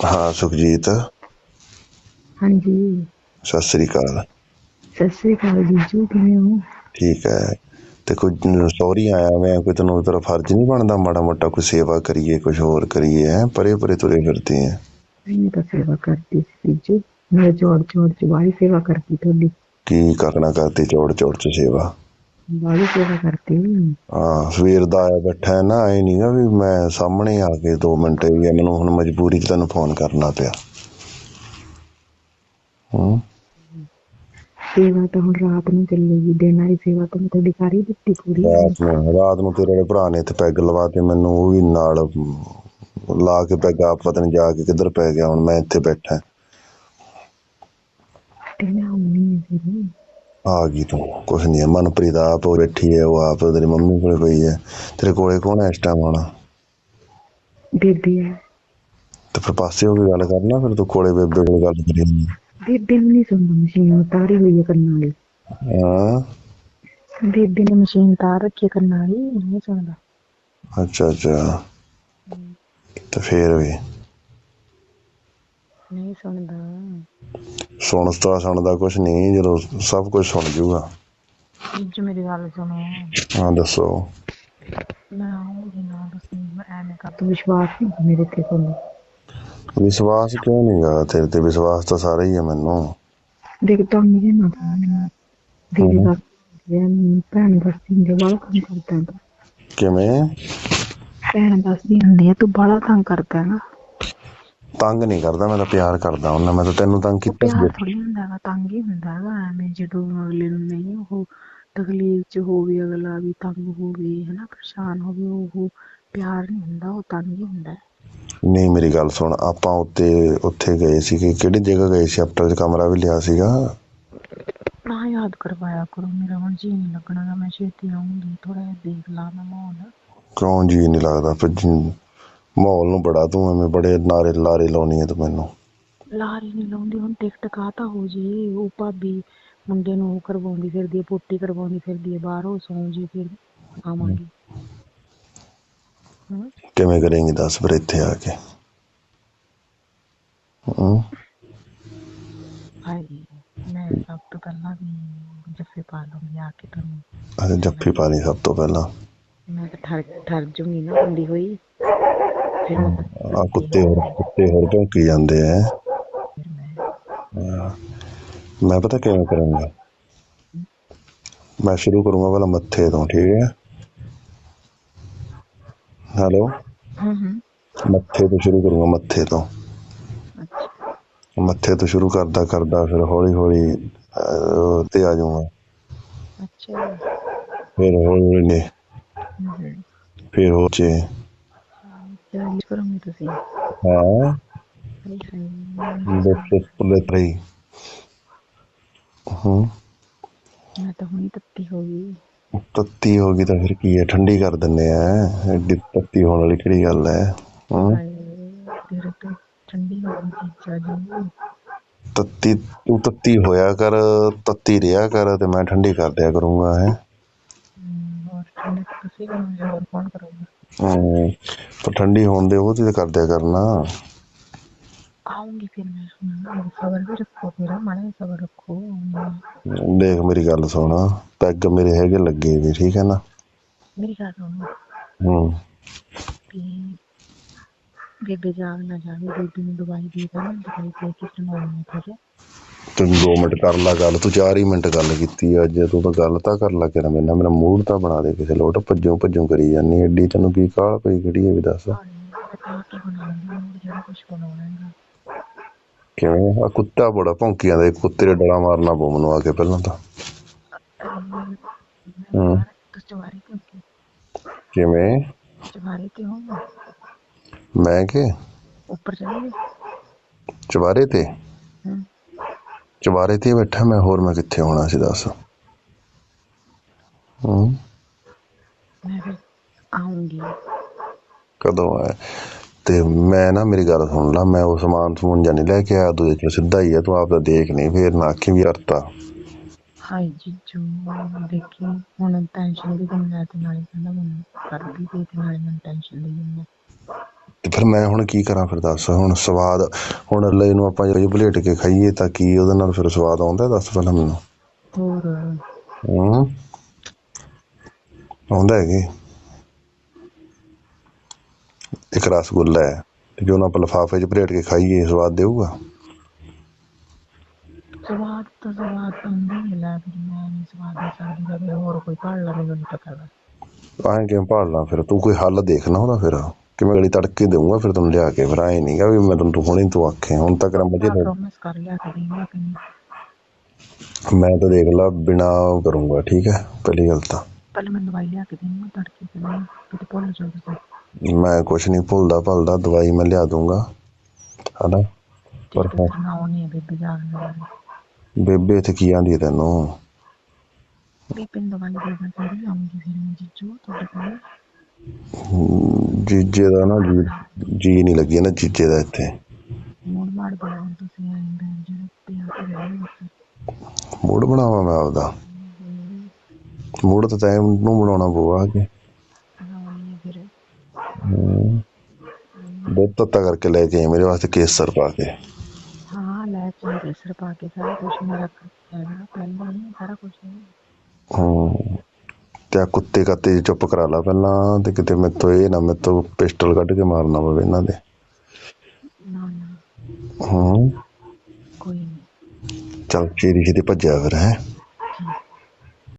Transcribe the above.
ਹਾਂ ਸੁਖਜੀਤ। ਹਾਂਜੀ। ਸਤਿ ਸ੍ਰੀ ਅਕਾਲ। ਸਤਿ ਸ੍ਰੀ ਅਕਾਲ ਜੀਜੂ ਕਿਵੇਂ ਹੋ? ਠੀਕ ਹੈ। ਤੇ ਕੁਝ ਸੌਰੀ ਆਇਆ ਮੈਂ ਕੋਈ ਤੈਨੂੰ ਤੇਰਾ ਫਰਜ਼ ਨਹੀਂ ਬਣਦਾ ਮਾੜਾ ਮੋਟਾ ਕੋਈ ਸੇਵਾ ਕਰੀਏ ਕੁਝ ਹੋਰ ਕਰੀਏ ਹੈ ਪਰੇ ਪਰੇ ਤੁਰੇ ਫਿਰਦੇ ਆ ਮੈਂ ਤਾਂ ਸੇਵਾ ਕਰਦੀ ਸੀ ਜੀਜੂ ਮੈਂ ਜੋੜ ਜੋੜ ਚ ਬਾਹਲੀ ਸੇਵਾ ਕਰਦੀ ਤੁਹਾਡੀ। ਕੀ ਕਰਨਾ ਕਰਤੀ ਚੌੜ ਚੌੜ ਚ ਸੇਵਾ? ਬਾਹਲੀ ਸੇਵਾ ਕਰਦੀ ਹਾਂ ਸਵੇਰ ਦਾ ਆਇਆ ਬੈਠਾ ਹੈ ਨਾ ਐ ਨਹੀਂਗਾ ਵੀ ਮੈਂ ਸਾਹਮਣੇ ਆ ਕੇ 2 ਮਿੰਟ ਵੀ ਮੈਨੂੰ ਹੁਣ ਮਜਬੂਰੀ ਚ ਤੈਨੂੰ ਫੋਨ ਕਰਨਾ ਪਿਆ। ਹੂੰ। ਸੇਵਾ ਤਾਂ ਹੁਣ ਰਾਤ ਨੂੰ ਚੱਲੇਗੀ ਦਿਨ ਵਾਲੀ ਸੇਵਾ ਤਾਂ ਮੈਂ ਤੁਹਾਡੀ ਕਰ ਹੀ ਦਿੱਤੀ ਪੂਰੀ। ਰਾਤ ਨੂੰ ਰਾਤ ਨੂੰ ਤੇਰੇ ਵਾਲੇ ਭਰਾ ਨੇ ਤੇ ਪੈਗ ਲਵਾ ਤੇ ਮੈਨੂੰ ਉਹ ਵੀ ਨਾਲ ਲਾ ਕੇ ਪੈਗ ਆਪ ਪਤਾ ਨਹੀਂ ਜਾ ਕੇ ਕਿੱਧਰ ਪੈ ਗਿਆ ਹੁਣ ਮੈਂ ਇੱਥੇ ਬੈਠਾ। ਤੇ ਮੈਂ ਆਉਣੀ ਹੈ ਫਿਰ। ਆ ਗਈ ਤੂੰ ਕੁਛ ਨਹੀਂ ਹੈ। ਮਨਪ੍ਰੀਤ ਆਪ ਉਹ ਬੈਠੀ ਹੈ ਉਹ ਆਪ ਤੇਰੀ ਮੰਮੀ ਕੋਲੇ ਪਈ ਹੈ। ਤੇਰੇ ਕੋਲੇ ਕੌਣ ਹੈ ਇਸ ਟਾਈਮ ਹੁਣ ਬੇਬੀ ਹੈ। ਤੇ ਫਿਰ ਪਾਸੇ ਹੋ ਕੇ ਗੱਲ ਕਰਨਾ ਫਿਰ ਤੂੰ ਕੋਲੇ ਬੇਬੇ ਕੋਲ ਗੱਲ ਕਰੀ ਜਾਂਦੀ। ਬੇਬੀ ਨੂੰ ਨਹੀਂ ਸੁਣਦਾ ਮਸ਼ੀਨ ਉਤਾਰੀ ਹੋਈ ਹੈ ਕੰਨਾਂ ਵਾਲੀ। ਹਾਂ। ਬੇਬੀ ਨੇ ਮਸ਼ੀਨ ਤਾਰ ਰੱਖੀ ਕੰਨਾਂ ਵਾਲੀ ਨਹੀਂ ਸੁਣਦਾ। ਅੱਛਾ ਅੱਛਾ। ਤੇ ਫੇਰ ਵੀ। ਨਹੀਂ ਸੁਣਦਾ। ਸੁਣਦਾ ਸੁਣਦਾ ਕੁਛ ਨਹੀਂ ਜਦੋਂ ਸਭ ਕੁਝ ਸੁਣ ਜੂਗਾ। ਜੀਜੂ ਮੇਰੀ ਗੱਲ ਸੁਣੋ। ਹਾਂ ਦੱਸੋ। ਮੈਂ ਆਉਂਗੀ ਨਾ ਤੁਸੀਂ ਐਵੇਂ ਕਰ ਤੂੰ ਵਿਸ਼ਵਾਸ ਨਹੀਂ ਮੇਰੇ ਤੇ ਕੋਲ ਵਿਸ਼ਵਾਸ ਕਿਉਂ ਨਹੀਂ ਗਾ ਤੇਰੇ ਤੇ ਵਿਸ਼ਵਾਸ ਤਾਂ ਸਾਰਾ ਹੀ ਹੈ ਮੈਨੂੰ। ਦੇਖ ਤਾਂ ਤਾਂ ਮੈਨੂੰ ਦੀਦੀ ਦਾ ਭੈਣ ਹੁੰਦੀ ਬਾਲਾ ਕੰਮ ਕਰਦਾ ਕਿਵੇਂ? ਭੈਣ ਦੱਸਦੀ ਹੁੰਦੀ ਹੈ ਤੂੰ ਬਾਲਾ ਤੰਗ ਕਰਦਾ ਹੈਗਾ। ਤੰਗ ਨਹੀਂ ਕਰਦਾ ਮੈਂ ਤਾਂ ਪਿਆਰ ਕਰਦਾ ਉਹਨਾਂ ਮੈਂ ਤਾਂ ਤੈਨੂੰ ਤੰਗ ਕੀਤਾ ਪਿਆਰ ਥੋੜੀ ਹੁੰਦਾ ਤੰਗ ਹੀ ਹੁੰਦਾ ਹੈਗਾ ਐਵੇਂ ਜਦੋਂ ਅਗਲੇ ਨੂੰ ਨਹੀਂ ਉਹ ਤਕਲੀਫ ਚ ਹੋਵੇ ਅਗਲਾ ਵੀ ਤੰਗ ਹੋਵੇ ਹਨਾ ਪਰੇਸ਼ਾਨ ਹੋਵੇ ਉਹ ਪਿਆਰ ਨਹੀਂ ਹੁੰਦਾ ਉਹ ਤੰਗ ਹੀ ਹੁੰਦਾ। ਨਹੀਂ ਮੇਰੀ ਗੱਲ ਸੁਣ ਆਪਾਂ ਉੱਤੇ ਉੱਥੇ ਗਏ ਸੀ ਕਿ ਕਿਹੜੀ ਜਗ੍ਹਾ ਗਏ ਸੀ? ਆਪਟਲ ਚ ਕਮਰਾ ਵੀ ਲਿਆ ਸੀਗਾ? ਨਾ ਯਾਦ ਕਰਵਾਇਆ ਕਰੋ ਮੇਰਾ ਹੁਣ ਜੀ ਨਹੀਂ ਲੱਗਣਾ ਮੈਂ ਛੇਤੀ ਆਉਂਗੀ ਥੋੜਾ ਜਿਹਾ ਦੇਖ ਲਾ ਮੈਂ ਮਾਹੌਲ। ਕਿਉਂ ਜੀ ਨਹੀਂ ਲੱਗਦਾ? ਫਿਰ ਜੀ- ਮਾਹੌਲ ਨੂੰ ਬੜਾ ਤੂੰ ਐਵੇਂ ਬੜੇ ਨਾਰੇ ਲਾਰੇ ਲਾਉਣੀ ਹੈ ਤੂੰ ਮੈਨੂੰ। ਲਾਰੀ ਨਹੀਂ ਲਾਉਂਦੀ ਹੁਣ ਟਿਕਟ ਕਾਹਤਾ ਹੋ ਜੇ ਉਹ ਭਾਬੀ ਮੁੰਡੇ ਨੂੰ ਉਹ ਕਰਵਾਉਂਦੀ ਫਿਰਦੀ ਹੈ ਪੋਟੀ ਕਰਵਾਉਂਦੀ ਫਿਰਦੀ ਹੈ ਬਾਹਰੋਂ ਸੌਂ ਜੇ ਫਿਰ ਆਵਾਂਗੀ। ਹਮ ਕਿਵੇਂ ਕਰੇਂਗੀ ਦੱਸ ਫਿਰ ਇੱਥੇ ਆ ਕੇ? ਹੂੰ। ਹਾਏ ਮੈਂ ਸਭ ਤੋਂ ਪਹਿਲਾਂ ਵੀ ਜੱਫੇ ਪਾ ਲਵਾਂਗੀ ਆ ਕੇ ਤੁਹਾਨੂੰ। ਅਰੇ ਜੱਫੀ ਪਾ ਲਈ ਸਭ ਤੋਂ ਪਹਿਲਾਂ। ਮੈਂ ਤਾਂ ਠਰ ਠਰ ਜੂੰਗੀ ਨਾ ਬੰਦੀ ਹੋਈ। ਆ ਕੁੱਤੇ ਹੋਰ ਕੁੱਤੇ ਹੋਰ ਭੌਂਕੀ ਜਾਂਦੇ ਫਿਰ ਮੈਂ ਪਤਾ ਕਿਵੇਂ ਕਰਾਂਗਾ? ਮੈਂ ਸ਼ੁਰੂ ਕਰੂੰਗਾ ਪਹਿਲਾਂ ਮੱਥੇ ਤੋਂ ਠੀਕ ਹੈ? ਹੈਲੋ? ਮੱਥੇ ਤੋਂ ਸ਼ੁਰੂ ਕਰੂੰਗਾ ਮੱਥੇ ਤੋਂ। ਮੱਥੇ ਤੋਂ ਸ਼ੁਰੂ ਕਰਦਾ ਕਰਦਾ ਫਿਰ ਹੌਲੀ ਹੌਲੀ ਤੇ ਆ ਜਾਊਂਗਾ। ਅੱਛਾ। ਫਿਰ ਹੌਲੀ ਹੌਲੀ ਨੇ। ਫਿਰ ਹੋ ਚੇ ਚੱਲ ਕਰੋਗੇ ਤੁਸੀਂ ਹਾਂ ਹਾਏ ਹਾਏ ਦੱਸ ਪੁੱਲੇ ਤਰੀ ਹੂੰ ਮੈਂ ਤਾਂ ਹੁਣੀ ਤੱਤੀ ਹੋ ਗਈ ਤੱਤੀ ਹੋ ਗਈ ਤਾਂ ਫਿਰ ਕੀ ਹੈ ਠੰਡੀ ਕਰ ਦਿੰਨੇ ਆ ਐਡੀ ਤੱਤੀ ਹੋਣ ਵਾਲੀ ਕਿਹੜੀ ਗੱਲ ਹੈ ਹੂੰ ਠੰਡੀ ਹੋ ਗਈ ਚੀਜ਼ਾਂ ਜੀ ਤੱਤੀ ਤੂੰ ਤੱਤੀ ਹੋਇਆ ਕਰ ਤੱਤੀ ਰਿਹਾ ਕਰ ਤੇ ਮੈਂ ਠੰਡੀ ਕਰ ਦਿਆ ਕਰੂੰਗਾ ਹੈ ਹੋਰ ਠੰਡੇ ਤੁਸੀਂ ਕਰੋਗੇ ਹੋਰ ਕੌਣ ਕਰੂਗਾ ਪਰ ਠੰਡੀ ਹੋਣ ਦੇ ਉਹ ਤੇ ਕਰ ਦਿਆ ਕਰਨਾ। ਆਉਂਗੀ ਫਿਰ ਮੈਂ ਸਬਰ ਵੀ ਰੱਖੋ ਫਿਰ ਮਾੜਾ ਸਬਰ ਰੱਖੋ। ਦੇਖ ਮੇਰੀ ਗੱਲ ਸੁਣ ਪੈਗ ਮੇਰੇ ਹੈਗੇ ਲੱਗੇ ਵੀ ਠੀਕ ਹੈ ਨਾ? ਮੇਰੀ ਗੱਲ ਸੁਣੋ। ਹੂੰ। ਬੇਬੇ ਜਾਗ ਨਾ ਜਾਵੇ ਬੇਬੀ ਨੂੰ ਦਵਾਈ ਦੇ ਦੇਣਾ ਦਵਾਈ ਦੇ ਕੇ ਸੁਣਾਉਣੀ ਫਿਰ ਤੂੰ 2 ਮਿੰਟ ਕਰ ਲਾ ਗੱਲ ਤੂੰ 4 ਹੀ ਮਿੰਟ ਗੱਲ ਕੀਤੀ ਅੱਜ ਤੂੰ ਤਾਂ ਗੱਲ ਤਾਂ ਕਰ ਲਾ ਕੇ ਮੇਰੇ ਨਾਲ ਮੇਰਾ ਮੂਡ ਤਾਂ ਬਣਾ ਦੇ ਕਿਸੇ ਲੋਟ ਭੱਜੋ ਭੱਜੋ ਕਰੀ ਜਾਂਦੀ ਐਡੀ ਤੈਨੂੰ ਕੀ ਕਾਲ ਪਈ ਖੜੀ ਹੈ ਵੀ ਦੱਸ। ਕਿਵੇਂ? ਆ ਕੁੱਤਾ ਬੜਾ ਭੌਂਕੀ ਜਾਂਦਾ ਕੁੱਤੇ ਦੇ ਡਲਾ ਮਾਰਨਾ ਪਊ ਮੈਨੂੰ ਆ ਕੇ ਪਹਿਲਾਂ ਤਾਂ। ਹੂੰ। ਕਿਵੇਂ? ਚਵਾਰੇ ਤੇ ਹੋ ਮੈਂ ਕਿ? ਉੱਪਰ ਚਲੇ ਚਵਾਰੇ ਤੇ? ਚਵਾਰੇ ਤੇ ਬੈਠਾ ਮੈਂ ਹੋਰ ਮੈਂ ਕਿੱਥੇ ਹੋਣਾ ਸੀ ਦੱਸ। ਹੂੰ? ਮੈਂ ਆਉਂਗੀ। ਕਦੋਂ ਆਇਆ? ਤੇ ਮੈਂ ਨਾ ਮੇਰੀ ਗੱਲ ਸੁਣ ਲਾ ਮੈਂ ਉਹ ਸਮਾਨ ਸਮੂਨ ਜਾਂ ਨਹੀਂ ਲੈ ਕੇ ਆਇਆ ਦੂਜੇ ਚ ਸਿੱਧਾ ਹੀ ਆ ਤੂੰ ਆਪ ਦਾ ਦੇਖ ਨਹੀਂ ਫੇਰ ਨਾ ਆਖੀ ਵੀ ਕਰਤਾ ਹਾਏ ਜੀਜੂ ਦੇਖੀ ਹੁਣ ਟੈਨਸ਼ਨ ਵੀ ਦਿੰਦਾ ਤੇ ਨਾਲੇ ਕਹਿੰਦਾ ਮੈਨੂੰ ਕਰ ਵੀ ਦੇ ਤੇ ਨਾਲੇ ਮੈਨੂੰ ਟੈਨਸ਼ਨ ਦੇ ਦਿੰਦਾ ਤੇ ਫਿਰ ਮੈਂ ਹੁਣ ਕੀ ਕਰਾਂ ਫਿਰ ਦੱਸ ਹੁਣ ਸਵਾਦ ਹੁਣ ਅੱਲੇ ਨੂੰ ਆਪਾਂ ਜੇ ਭਲੇਟ ਕੇ ਖਾਈਏ ਤਾਂ ਕੀ ਉਹਦੇ ਨਾਲ ਫਿਰ ਸਵਾਦ ਆਉਂਦਾ ਦੱਸ ਪਹਿਲਾਂ ਮੈਨੂੰ? ਹੋਰ। ਹੂੰ। ਆਉਂਦਾ ਹੈਗੇ। ਇੱਕ ਰਸਗੁੱਲਾ ਹੈ ਜੋ ਨਾ ਆਪਾਂ ਲਿਫਾਫੇ 'ਚ ਭਲੇਟ ਕੇ ਖਾਈਏ ਸਵਾਦ ਦੇਊਗਾ? ਸਵਾਦ ਤਾਂ ਸਵਾਦ ਤਾਂ ਹੁੰਦਾ ਹੀ ਲੈ ਫਿਰ ਮੈਂ ਨਹੀਂ ਸਵਾਦ ਦੇ ਸਕਦੀ ਹੋਰ ਕੋਈ ਭਾਲ ਲਾ ਮੈਨੂੰ ਨਹੀਂ ਪਤਾ ਐਂ ਕਿਵੇਂ ਭਾਲਣਾ ਫਿਰ? ਤੂੰ ਕੋਈ ਹੱਲ ਦੇਖ ਨਾ ਉਹਦਾ ਫਿਰ। ਕਿ ਮੈਂ ਗਲੀ ਤੜਕੇ ਦੇਊਂਗਾ ਫਿਰ ਤੈਨੂੰ ਲਿਆ ਕੇ ਫਿਰ ਐਂ ਨਹੀਂਗਾ ਵੀ ਮੈਂ ਤੈਨੂੰ ਹੁਣੇ ਤੂੰ ਆਖੇ ਹੁਣ ਤੱਕ ਨਾ ਮਜੇ ਪ੍ਰੋਮਿਸ ਕਰ ਲਿਆ ਕਿ ਦੇਵਾਂ ਕਿ ਨਹੀਂ। ਮੈਂ ਤਾਂ ਦੇਖ ਲਾ ਬਿਨਾ ਕਰੂੰਗਾ ਠੀਕ ਹੈ ਪਹਿਲੀ ਗੱਲ ਤਾਂ। ਪਹਿਲੇ ਮੈਂ ਦਵਾਈ ਲਿਆ ਕੇ ਦੇਵਾਂ ਤੜਕੇ ਤੇ ਨਹੀਂ ਕਿਤੇ ਭੁੱਲ ਜਾਊਗੀ ਮੈਂ ਕੁਛ ਨਹੀਂ ਭੁੱਲਦਾ ਭੁੱਲਦਾ ਦਵਾਈ ਮੈਂ ਲਿਆ ਦੂੰਗਾ ਹਨਾ? ਪਰ ਨਾ ਉਹਨੇ ਬੇਬੀ ਜਾਣ ਨਾਲ। ਬੇਬੇ ਇੱਥੇ ਕੀ ਆਂਦੀ ਤੈਨੂੰ? ਬੇਬੀ ਨੂੰ ਦਵਾਈ ਦੇ ਦਾਂ ਤੇਰੀ ਆਉਂਗੀ ਫਿਰ ਮੈਂ ਜੀਜੂ ਤੁਹਾਡੇ ਕੋਲ। ਜੀਜੇ ਦਾ ਨਾ ਜੀ ਜੀ ਨਹੀਂ ਲੱਗੀ ਨਾ ਜੀਜੇ ਦਾ ਇੱਥੇ। ਮੋੜ ਮਾੜ ਬਣਾ ਤੁਸੀਂ ਆਏ ਬੈਣ ਜਿਹੜੇ ਪਿਆ ਤੇ ਰਹੇ ਉੱਥੇ। ਮੂਡ ਬਣਾਵਾਂ ਮੈਂ ਆਪਦਾ। ਮੂਡ ਤਾਂ ਤੈਨੂੰ ਨੂੰ ਬਣਾਉਣਾ ਪਊਗਾ ਕਿ। ਦੁੱਧ ਤੱਤਾ ਕਰਕੇ ਲੈ ਕੇ ਮੇਰੇ ਵਾਸਤੇ ਕੇਸਰ ਪਾ ਕੇ। ਹਾਂ ਲੈ ਕੇ ਕੇਸਰ ਪਾ ਕੇ ਸਾਰਾ ਕੁਝ ਮੇਰਾ ਪਹਿਲਾਂ ਸਾਰਾ ਕੁਝ ਹੂੰ। ਤੇ ਆ ਕੁੱਤੇ ਕਾਤੇ ਚੁੱਪ ਕਰਾ ਲਾ ਪਹਿਲਾਂ ਤੇ ਕਿਤੇ ਮੇਰੇ ਤੋਂ ਇਹ ਨਾ ਮੇਰੇ ਤੋਂ ਪਿਸਟਲ ਕੱਢ ਕੇ ਮਾਰਨਾ ਪਵੇ ਇਹਨਾਂ ਦੇ। ਨਾ ਨਾ। ਹੂੰ। ਕੋਈ ਨਹੀਂ ਚੱਲ ਚੀਰੀ ਛੇਤੀ ਭੱਜਿਆ ਫਿਰ ਹੈ।